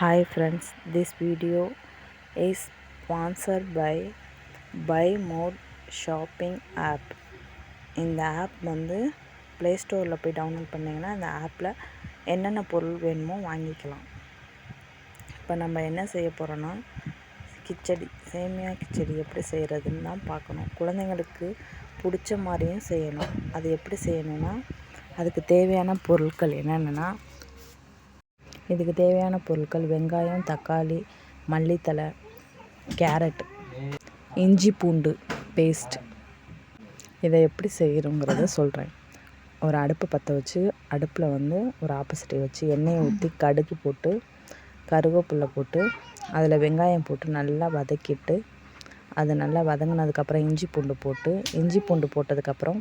Hi friends, this video is sponsored by Buy More shopping app இந்த app வந்து play ஸ்டோரில் போய் download பண்ணிங்கன்னா அந்த ஆப்பில் என்னென்ன பொருள் வேணுமோ வாங்கிக்கலாம். இப்போ நம்ம என்ன செய்ய போகிறோன்னா கிச்சடி சேமியா கிச்சடி எப்படி செய்கிறதுன்னு தான் பார்க்கணும். குழந்தைங்களுக்கு பிடிச்ச மாதிரியும் செய்யணும். அது எப்படி செய்யணுன்னா அதுக்கு தேவையான பொருட்கள் என்னென்னா இதுக்கு தேவையான பொருட்கள் வெங்காயம் தக்காளி மல்லித்தழை கேரட் இஞ்சி பூண்டு பேஸ்ட். இதை எப்படி செய்கிறோங்கிறத சொல்கிறேன் ஒரு அடுப்பு பற்ற வச்சு அடுப்பில் வந்து ஒரு ஆப்போசிட்டை வச்சு எண்ணெயை ஊற்றி கடுகு போட்டு கருவேப்பில்லை போட்டு அதில் வெங்காயம் போட்டு நல்லா வதக்கிட்டு அது நல்லா வதங்கினதுக்கப்புறம் இஞ்சி பூண்டு போட்டு இஞ்சி பூண்டு போட்டதுக்கப்புறம்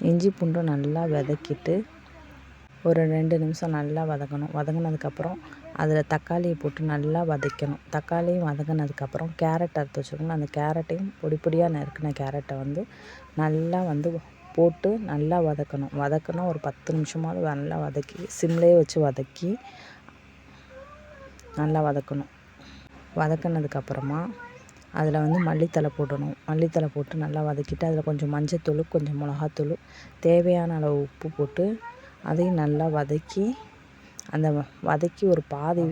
இஞ்சி பூண்டும் நல்லா வதக்கிட்டு ஒரு ரெண்டு நிமிஷம் நல்லா வதக்கணும் வதங்கினதுக்கப்புறம் அதில் தக்காளியை போட்டு நல்லா வதக்கணும். தக்காளியும் வதங்கினதுக்கப்புறம் கேரட் அறுத்து வச்சுருக்கணும் அந்த கேரட்டையும் பொடி பொடியாக நறுக்கின கேரட்டை வந்து நல்லா வந்து போட்டு நல்லா வதக்கணும். வதக்கணும் ஒரு பத்து நிமிஷமாவது நல்லா வதக்கி சிம்லேயே வச்சு வதக்கி நல்லா வதக்கணும். வதக்கினதுக்கப்புறமா அதில் வந்து மல்லித்தலை போடணும். மல்லித்தலை போட்டு நல்லா வதக்கிட்டு அதில் கொஞ்சம் மஞ்சத்தூள் கொஞ்சம் மிளகாத்தூள் தேவையான அளவு உப்பு போட்டு அதையும் நல்லா வதக்கி அந்த வதக்கி ஒரு பாதி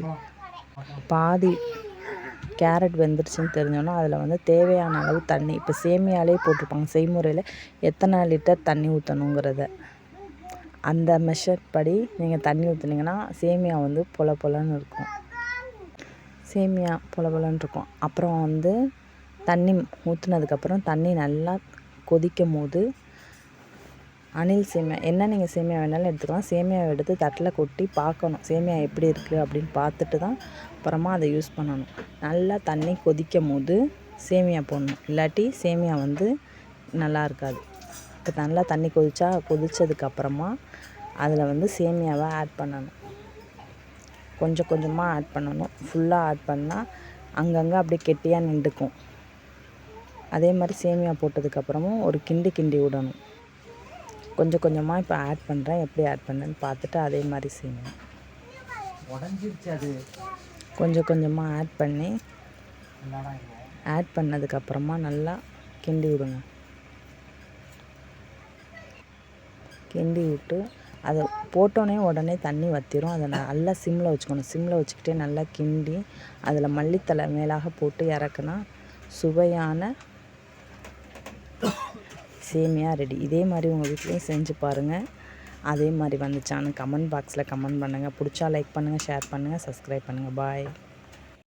பாதி கேரட் வெந்துருச்சுன்னு தெரிஞ்சோன்னா அதில் வந்து தேவையான அளவு தண்ணி இப்போ சேமியாலே போட்டிருப்பாங்க செய்முறையில் எத்தனை லிட்டர் தண்ணி ஊற்றணுங்கிறத அந்த மெஷர் படி நீங்கள் தண்ணி ஊற்றுனீங்கன்னா சேமியா வந்து பொல பொலன்னு இருக்கும். சேமியா பொல பொலன்னு இருக்கும். அப்புறம் வந்து தண்ணி ஊற்றுனதுக்கப்புறம் தண்ணி நல்லா கொதிக்கும் போது அணில் சேமியா என்ன நீங்கள் சேமியா வேணாலும் எடுத்துக்கலாம். சேமியாவை எடுத்து தட்டில் கொட்டி பார்க்கணும். சேமியா எப்படி இருக்குது அப்படின்னு பார்த்துட்டு தான் அப்புறமா அதை யூஸ் பண்ணணும். நல்லா தண்ணி கொதிக்கும் போது சேமியா போடணும். இல்லாட்டி சேமியா வந்து நல்லா இருக்காது. இப்போ நல்லா தண்ணி கொதிச்சா கொதித்ததுக்கப்புறமா அதில் வந்து சேமியாவை ஆட் பண்ணணும். கொஞ்சம் கொஞ்சமாக ஆட் பண்ணணும். ஃபுல்லாக ஆட் பண்ணால் அங்கங்கே அப்படியே கெட்டியாக நின்றுக்கும். அதே மாதிரி சேமியா போட்டதுக்கப்புறமும் ஒரு கிண்டி கிண்டி விடணும். கொஞ்சம் கொஞ்சமாக இப்போ ஆட் பண்ணுறேன் எப்படி ஆட் பண்ணேன்னு பார்த்துட்டு அதே மாதிரி செய்யணும். உடஞ்சிருச்சு அது. கொஞ்சம் கொஞ்சமாக ஆட் பண்ணி ஆட் பண்ணதுக்கப்புறமா நல்லா கிண்டி விடுங்க. கிண்டி விட்டு அதை போட்டோன்னே உடனே தண்ணி வற்றிரும் அதை நல்லா சிம்மில் வச்சுக்கணும். சிம்மில் வச்சுக்கிட்டே நல்லா கிண்டி அதில் மல்லித்தலை மேலாக போட்டு இறக்குனா சுவையான சேமியா ரெடி. இதே மாதிரி உங்கள் வீட்லேயும் செஞ்சு பாருங்கள் அதே மாதிரி வந்துச்சான்னு கமெண்ட் பாக்ஸில் கமெண்ட் பண்ணுங்கள் பிடிச்சா லைக் பண்ணுங்கள் ஷேர் பண்ணுங்கள் சப்ஸ்கிரைப் பண்ணுங்கள் பாய்